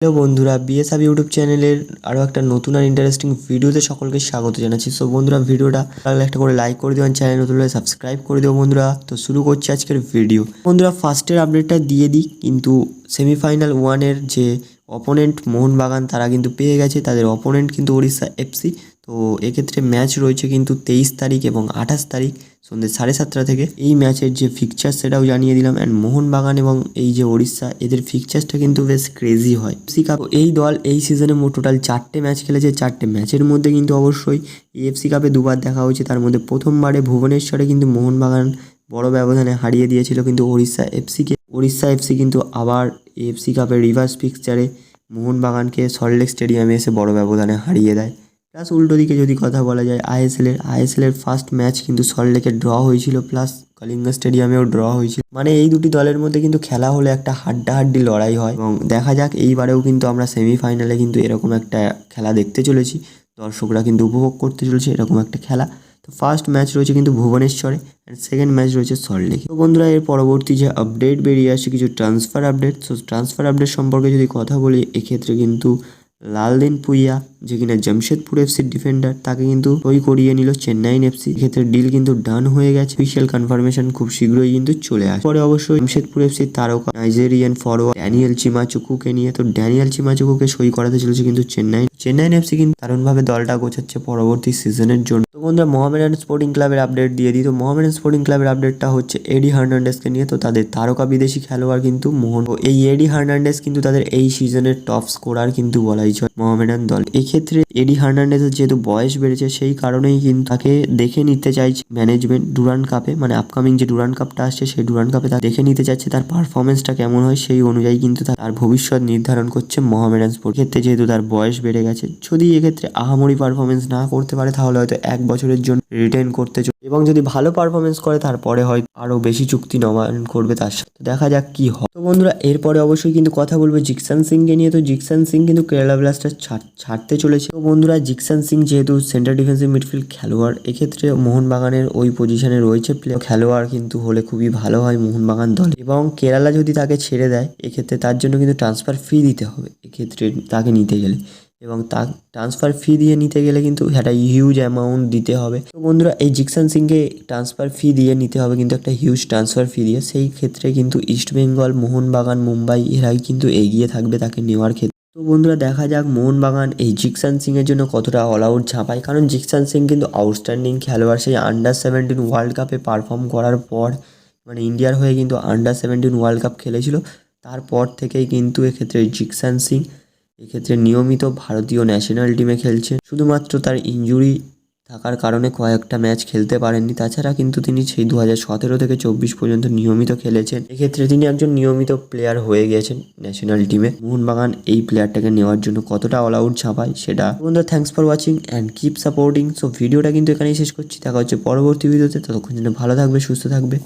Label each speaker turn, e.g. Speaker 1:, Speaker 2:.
Speaker 1: Hello বন্ধুরা বিএসআব YouTube চ্যানেলের আরও একটা নতুন আর ইন্টারেস্টিং ভিডিওতে সকলকে স্বাগত জানাচ্ছি। সো বন্ধুরা, ভিডিওটা তাহলে একটা করে লাইক করে দেবেন চ্যানেল নতুন হলে সাবস্ক্রাইব করে দেবো বন্ধুরা। তো শুরু করছি আজকের ভিডিও বন্ধুরা ফার্স্টের আপডেটটা দিয়ে দিই, কিন্তু সেমিফাইনাল ওয়ানের যে অপোনেন্ট মোহনবাগান, তারা কিন্তু পেয়ে গেছে। তাদের অপোনেন্ট কিন্তু ওড়িশা এফসি তো এক্ষেত্রে ম্যাচ রয়েছে কিন্তু তেইশ তারিখ এবং আঠাশ তারিখ সন্ধ্যে সাড়ে সাতটা থেকে। এই ম্যাচের যে ফিকচার সেটাও জানিয়ে দিলাম অ্যান্ড মোহনবাগান এবং এই যে ওড়িশা, এদের ফিকচার্সটা কিন্তু বেশ ক্রেজি হয়। কাপ এই দল এই সিজনে মোট টোটাল চারটে ম্যাচ খেলেছে। চারটে ম্যাচের মধ্যে কিন্তু অবশ্যই এফসি কাপে দুবার দেখা হয়েছে। তার মধ্যে প্রথমবারে ভুবনেশ্বরে কিন্তু মোহনবাগান বড় ব্যবধানে হারিয়ে দিয়েছিল কিন্তু ওড়িশা এফসিকে ওড়িশা এফসি কিন্তু আবার এফসি কাপের রিভার্স পিকচারে মোহনবাগানকে সল্টলেক স্টেডিয়ামে এসে বড় ব্যবধানে হারিয়ে দেয়। প্লাস উল্টো দিকে যদি কথা বলা যায় আইএসএলের আইএসএলের ফার্স্ট ম্যাচ কিন্তু সল্টলেকে ড্র হয়েছিল প্লাস কলিঙ্গ স্টেডিয়ামেও ড্র হয়েছিল। মানে এই দুটি দলের মধ্যে কিন্তু খেলা হলে একটা হাড্ডাহাড্ডি লড়াই হয় এবং দেখা যাক এইবারেও কিন্তু আমরা সেমিফাইনালে কিন্তু এরকম একটা খেলা দেখতে চলেছি। দর্শকরা কিন্তু উপভোগ করতে চলেছে এরকম একটা খেলা। তো ফার্স্ট ম্যাচ রয়েছে কিন্তু ভুবনেশ্বরে অ্যান্ড সেকেন্ড ম্যাচ রয়েছে সল্টলেকে তো বন্ধুরা, এর পরবর্তী যে আপডেট বেরিয়ে আসছে, কিছু transfer update so transfer update সম্পর্কে যদি কথা বলি, এক্ষেত্রে কিন্তু লালদিন পুইয়া, যে কিনা জামশেদপুর এফসির ডিফেন্ডার তাকে কিন্তু সই করিয়ে নিল চেন্নাইন এফসি ক্ষেত্রে ডিল কিন্তু ডান হয়ে গেছে। অফিসিয়াল কনফার্মেশন খুব শীঘ্রই কিন্তু চলে আসে পরে অবশ্যই জামশেদপুর এফসির তারকা নাইজেরিয়ান ফরওয়ার্ড ড্যানিয়েল চিমাচুকুকে নিয়ে। তো ড্যানিয়েল চিমাচুকুকে সই করাতে চলেছে কিন্তু চেন্নাই। চেন্নাইন এফসি কিন্তু দারুণভাবে দলটা গোছাচ্ছে পরবর্তী সিজনের জন্য। তো বন্ধুরা মোহামেডান স্পোর্টিং ক্লাবের আপডেট দিয়ে দিই। তো মোহামেডান স্পোর্টিং ক্লাবের আপডেটটা হচ্ছে এডি হার্নান্ডেসকে নিয়ে। তো তাদের তারকা বিদেশি খেলোয়াড় কিন্তু মোহন। এই এডি হার্নান্ডেস কিন্তু তাদের এই সিজনের টপ স্কোরার কিন্তু চলে মোহামেডান দল। এক্ষেত্রে এডি হার্নান্ডেসের যেহেতু বয়স বেড়েছে, সেই কারণেই কিন্তু তাকে দেখে নিতে চাইছে ম্যানেজমেন্ট ডুরান কাপে মানে আপকামিং যে ডুরান কাপটা আসছে, সেই ডুরান কাপে তার দেখে নিতে চাইছে। তার পারফরমেন্সটা কেমন হয় সেই অনুযায়ী কিন্তু তার ভবিষ্যৎ নির্ধারণ করছে মোহামেডান স্পোর্ট ক্ষেত্রে যেহেতু তার বয়স বেড়ে গেছে, যদি এক্ষেত্রে আহামরি পারফরমেন্স না করতে পারে, তাহলে হয়তো এক বছরের জন্য রিটেন করতে এবং যদি ভালো পারফরমেন্স করে, তারপরে হয় আরও বেশি চুক্তি নবায়ন করবে তার সাথে। দেখা যাক কি হয়। তো বন্ধুরা, এরপরে অবশ্যই কিন্তু কথা বলব জিকসান সিংকে নিয়ে। তো জিকসান সিং কিন্তু কেরালা ব্লাস্টার ছাড়তে চলেছে। তো বন্ধুরা, জিকসান সিং যেহেতু সেন্টার ডিফেন্সিভ মিডফিল্ড খেলোয়াড়, এক্ষেত্রে মোহনবাগানের ওই পজিশনে রয়েছে প্লে খেলোয়াড় কিন্তু হলে খুবই ভালো হয় মোহনবাগান দল। এবং কেরালা যদি তাকে ছেড়ে দেয়, এক্ষেত্রে তার জন্য কিন্তু ট্রান্সফার ফি দিতে হবে। এক্ষেত্রে তাকে নিতে গেলে। এবং তা ট্রান্সফার ফি দিয়ে নিতে গেলে কিন্তু একটা হিউজ অ্যামাউন্ট দিতে হবে। তো বন্ধুরা, এই জিকসান সিংকে ট্রান্সফার ফি দিয়ে নিতে হবে কিন্তু একটা হিউজ ট্রান্সফার ফি দিয়ে। সেই ক্ষেত্রে কিন্তু ইস্টবেঙ্গল মোহনবাগান, মুম্বাই, এরাই কিন্তু এগিয়ে থাকবে তাকে নেওয়ার ক্ষেত্রে। তো বন্ধুরা দেখা যাক মোহনবাগান এই জিকসান সিংয়ের জন্য কতটা অল আউট কারণ জিকসান সিং কিন্তু আউটস্ট্যান্ডিং খেলোয়াড়, সেই আন্ডার সেভেন্টিন ওয়ার্ল্ড কাপে পারফর্ম করার পর মানে ইন্ডিয়ার হয়ে কিন্তু আন্ডার সেভেন্টিন ওয়ার্ল্ড কাপ খেলেছিল। তারপর থেকেই কিন্তু এক্ষেত্রে জিকসান সিং, এক্ষেত্রে নিয়মিত ভারতীয় ন্যাশনাল টিমে খেলছে। শুধুমাত্র তার ইঞ্জুরি থাকার কারণে কয়েকটা ম্যাচ খেলতে পারেননি। তাছাড়া কিন্তু তিনি সেই দু হাজার সতেরো থেকে চব্বিশ পর্যন্ত নিয়মিত খেলেছেন। এক্ষেত্রে তিনি একজন নিয়মিত প্লেয়ার হয়ে গেছেন ন্যাশনাল টিমে মোহনবাগান এই প্লেয়ারটাকে নেওয়ার জন্য কতটা অল আউট ছাপায় সেটা। বন্ধু thanks for watching and keep supporting so ভিডিওটা কিন্তু এখানেই শেষ করছি। দেখা হচ্ছে পরবর্তী ভিডিওতে ততক্ষণ জন্য ভালো থাকবে, সুস্থ থাকবে।